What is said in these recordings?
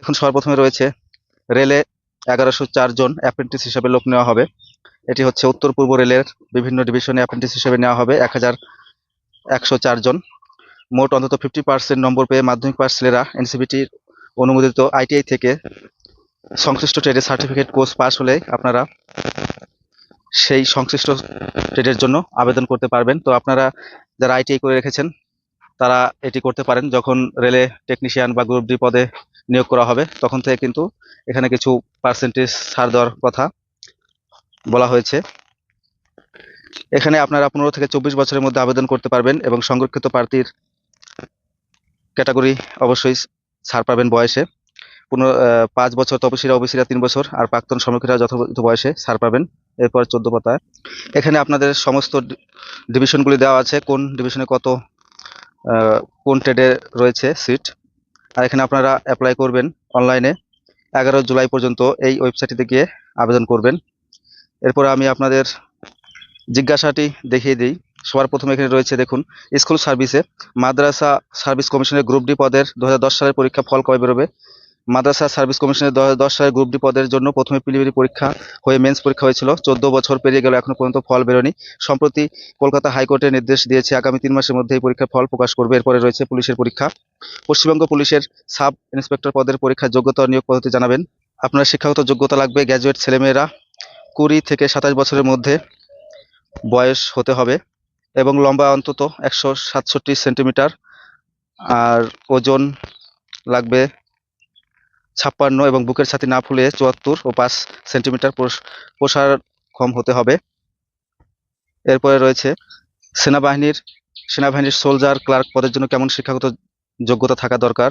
এখন সবার প্রথমে রয়েছে রেলে এগারোশো চারজন অ্যাপ্রেন্টিস হিসাবে লোক নেওয়া হবে। এটি হচ্ছে উত্তর পূর্ব রেলের বিভিন্ন ডিভিশনে অ্যাপ্রেন্টিস হিসেবে নেওয়া হবে, এক হাজার একশো চারজন মোট অন্তত ফিফটি পার্সেন্ট নম্বর পেয়ে মাধ্যমিক পাস ছেলেরা এনসিবিটির অনুমোদিত আইটিআই থেকে সংশ্লিষ্ট ট্রেডের সার্টিফিকেট কোর্স পাস হলে আপনারা সেই সংশ্লিষ্ট ট্রেডের জন্য আবেদন করতে পারবেন। তো আপনারা যারা আইটিআই করে রেখেছেন, তারা এটি করতে পারেন। যখন রেলে টেকনিশিয়ান বা গ্রুপ ডি পদে নিয়োগ করা হবে, তখন থেকে কিন্তু এখানে কিছু পার্সেন্টেজ ছাড় দেওয়ার কথা বলা হয়েছে। এখানে আপনারা পনেরো থেকে চব্বিশ বছরের মধ্যে আবেদন করতে পারবেন এবং সংরক্ষিত প্রার্থীর ক্যাটাগরি অবশ্যই ছাড় পাবেন বয়সে। পনেরো পাঁচ বছর তপশিরা ওবিসিরা তিন বছর, আর প্রাক্তন শ্রমিকরা যথাযথ বয়সে ছাড় পাবেন। এরপর চোদ্দ পাতায়। এখানে আপনাদের সমস্ত ডিভিশনগুলি দেওয়া আছে, কোন ডিভিশনে কত কোন ট্রেডে রয়েছে সিট আর এখানে আপনারা অ্যাপ্লাই করবেন অনলাইনে এগারো জুলাই পর্যন্ত এই ওয়েবসাইটটিতে গিয়ে আবেদন করবেন। এরপর আমি আপনাদের জিজ্ঞাসাটি দেখিয়ে দিই। সবার প্রথমে এখানে রয়েছে দেখুন, স্কুল সার্ভিসে মাদ্রাসা সার্ভিস কমিশনের গ্রুপ ডি পদের দু হাজার দশ সালের পরীক্ষা ফল কবে বেরোবে? মাদ্রাসা সার্ভিস কমিশনের দশ সালের গ্রুপ ডি পদের জন্য প্রথমে প্রিলিমিনারি পরীক্ষা হয়ে মেন্স পরীক্ষা হয়েছিল। চোদ্দ বছর পেরিয়ে গেল, এখনও পর্যন্ত ফল বেরোনি সম্প্রতি কলকাতা হাইকোর্টের নির্দেশ দিয়েছে আগামী তিন মাসের মধ্যে এই পরীক্ষার ফল প্রকাশ করবে। এরপরে রয়েছে পুলিশের পরীক্ষা। পশ্চিমবঙ্গ পুলিশের সাব ইন্সপেক্টর পদের পরীক্ষার যোগ্যতা নিয়োগ পদ্ধতি জানাবেন। আপনার শিক্ষাগত যোগ্যতা লাগবে গ্র্যাজুয়েট ছেলেমেয়েরা। কুড়ি থেকে সাতাশ বছরের মধ্যে বয়স হতে হবে এবং লম্বা অন্তত একশো সাতষট্টি সেন্টিমিটার। আর ওজন লাগবে ছাপ্পান্ন এবং বুকের ছাতি না ফুলে চুয়াত্তর ও পাঁচ সেন্টিমিটার প্রসার প্রসারক্ষম হতে হবে। এরপরে রয়েছে, সেনাবাহিনীর সেনাবাহিনীর সোলজার ক্লার্ক পদের জন্য কেমন শিক্ষাগত যোগ্যতা থাকা দরকার?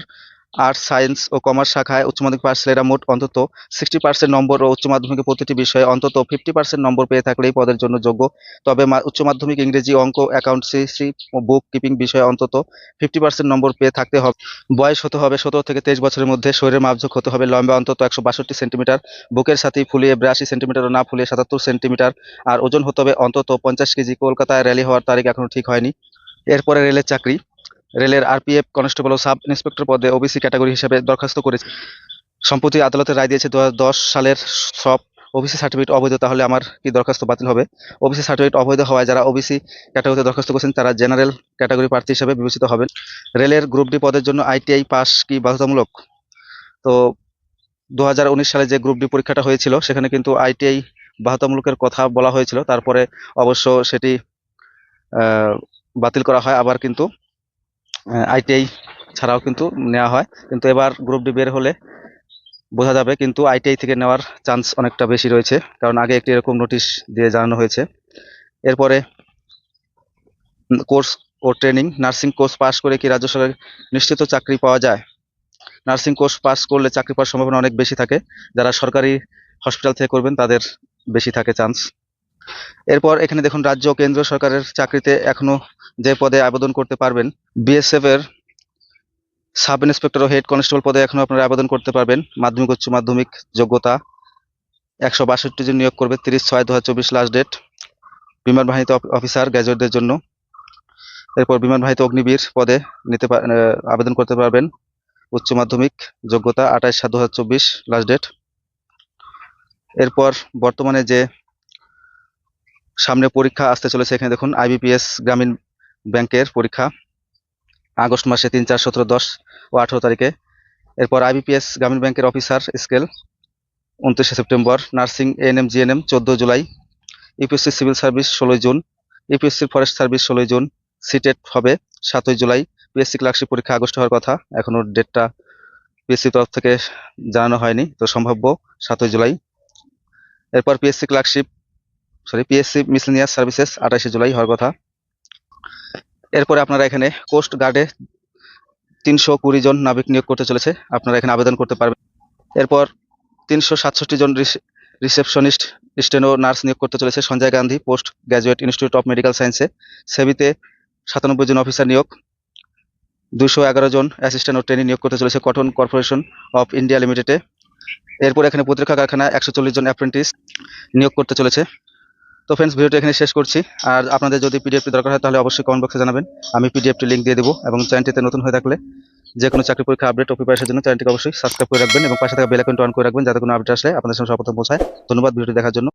আর্টস সায়েন্স ও কমার্স শাখায় উচ্চ মাধ্যমিক পাশ ছেলেরা মোট অন্তত সিক্সটি পার্সেন্ট নম্বর ও উচ্চ মাধ্যমিকে প্রতিটি বিষয়ে অন্তত ফিফটি পার্সেন্ট নম্বর পেয়ে থাকলে এই পদের জন্য যোগ্য। তবে উচ্চ মাধ্যমিক ইংরেজি, অঙ্ক অ্যাকাউন্টসি ও বুক কিপিং বিষয়ে অন্তত ফিফটি পার্সেন্ট নম্বর পেয়ে থাকতে হবে। বয়স হতে হবে সতেরো থেকে তেইশ বছরের মধ্যে, শরীরের মাপঝোঁক হতে হবে লম্বা, অন্তত একশো বাষট্টি সেন্টিমিটার, বুকের সাথে ফুলিয়ে বিরাশি সেন্টিমিটার ও না ফুলিয়ে সাতাত্তর সেন্টিমিটার, আর ওজন হতে হবে অন্তত পঞ্চাশ কেজি। কলকাতায় র্যালি হওয়ার তারিখ এখনও ঠিক হয়নি। এরপরে রেলের চাকরি। রেলের আরপিএফ কনস্টেবল ও সাব ইন্সপেক্টর পদে ওবিসি ক্যাটাগরি হিসেবে দরখাস্ত করেছে। সম্প্রতি আদালতের রায় দিয়েছে দু সালের সব ওবিসি সার্টিফিকেট অবৈধ, তাহলে আমার কি দরখাস্ত বাতিল হবে? ওবিসি সার্টিফিকেট অবৈধ হওয়ায় যারা ওবিসি ক্যাটাগরিতে দরখাস্ত করেছেন, তারা জেনারেল ক্যাটাগরি প্রার্থী হিসেবে বিবেচিত হবেন। রেলের গ্রুপ ডি পদের জন্য আইটিআই পাস কি বাধ্যতামূলক? তো দু হাজার উনিশ সালে যে গ্রুপ ডি পরীক্ষাটা হয়েছিল, সেখানে কিন্তু আইটিআই বাধ্যতামূলকের কথা বলা হয়েছিল। তারপরে অবশ্য সেটি বাতিল করা হয়। আবার কিন্তু আইটিআই ছাড়াও কিন্তু নেওয়া হয়। কিন্তু এবার গ্রুপ ডি বের হলে বোঝা যাবে কিন্তু আইটিআই থেকে নেওয়ার চান্স অনেকটা বেশি রয়েছে। কারণ আগে একটি এরকম নোটিশ দিয়ে জানানো হয়েছে। এরপরে কোর্স ও ট্রেনিং নার্সিং কোর্স পাস করে কি রাজ্য সরকার নিশ্চিত চাকরি পাওয়া যায়? নার্সিং কোর্স পাস করলে চাকরি পাওয়ার সম্ভাবনা অনেক বেশি থাকে। যারা সরকারি হসপিটাল থেকে করবেন, তাদের বেশি থাকে চান্স এরপর এখানে দেখুন, রাজ্য কেন্দ্র সরকারের চাকরিতে এখনও যে পদে আবেদন করতে পারবেন বিএসএফ এর সাব ইন্সপেক্টর ও হেড কনস্টেবল পদে এখনও আপনারা আবেদন করতে পারবেন। মাধ্যমিক, উচ্চ মাধ্যমিক যোগ্যতা একশো বাষট্টি জন নিয়োগ করবে, তিরিশ ছয় দু চব্বিশ লাস্ট ডেট বিমান বাহিনীতে অফ- অফিসার গ্র্যাজুয়েটদের জন্য। এরপর বিমান বাহিনীতে অগ্নিবীর পদে নিতে আবেদন করতে পারবেন। উচ্চ মাধ্যমিক যোগ্যতা আঠাশ সাত দু লাস্ট ডেট এরপর বর্তমানে যে সামনে পরীক্ষা আসতে চলেছে এখানে দেখুন আইবিপিএস গ্রামীণ ব্যাংকের পরীক্ষা। আগস্ট মাসে তিন চার সতেরো দশ ও আঠেরো তারিখে। এরপর আইবিপিএস গ্রামীণ ব্যাংকের অফিসার স্কেল উনত্রিশে সেপ্টেম্বর, নার্সিং এএনএম জিএনএম চোদ্দ জুলাই। ইউপিএসসি সিভিল সার্ভিস ষোলোই জুন। ইউপিএসসি ফরেস্ট সার্ভিস ষোলোই জুন। সিটেট হবে সাতই জুলাই। পিএসসি ক্লার্কশিপ পরীক্ষা আগস্ট হওয়ার কথা এখনও ডেটটা পিএসসি তরফ থেকে জানানো হয়নি, তো সম্ভাব্য সাতই জুলাই। এরপর PSC clerkship sorry PSC miscellaneous services আঠাশে জুলাই হওয়ার কথা। এরপরে আপনারা এখানে কোস্ট গার্ডে তিনশো কুড়ি জন নাবিক নিয়োগ করতে চলেছে। আপনারা এখানে আবেদন করতে পারবেন। এরপর তিনশো সাতষট্টি জন রিসেপশনিস্ট, স্টেনো নার্স নিয়োগ করতে চলেছে Sanjay Gandhi, post graduate institute of medical সায়েন্সে। সেবিতে সাতানব্বই জন অফিসার নিয়োগ। দুশো এগারো জন অ্যাসিস্ট্যান্ট ও ট্রেনিং নিয়োগ করতে চলেছে কটন কর্পোরেশন অফ ইন্ডিয়া লিমিটেডে। এরপর এখানে প্রতিরক্ষা কারখানা একশো চল্লিশ জন অ্যাপ্রেন্টিস নিয়োগ করতে চলেছে। তো ফ্রেন্ডস ভিডিওটা এখানে শেষ করছি। আর আপনাদের যদি পিডিএফটি দরকার হয়, তাহলে অবশ্যই কমেন্ট বক্সে জানাবেন। আমি পিডিএফটি লিঙ্ক দিয়ে দেবো এবং চ্যানেলটিতে নতুন হয়ে থাকলে যে কোনো চাকরি পরীক্ষা আপডেট ও প্রিপারেশনের জন্য চ্যানেলটিকে অবশ্যই সাবস্ক্রাইব করে রাখবেন এবং পাশে থাকা বেল আইকনটি অন করে রাখবেন, যাতে কোনো আপডেট আসলে আপনাদের সামনে সর্বপ্রথম পৌঁছায়। ধন্যবাদ ভিডিওটি দেখার জন্য।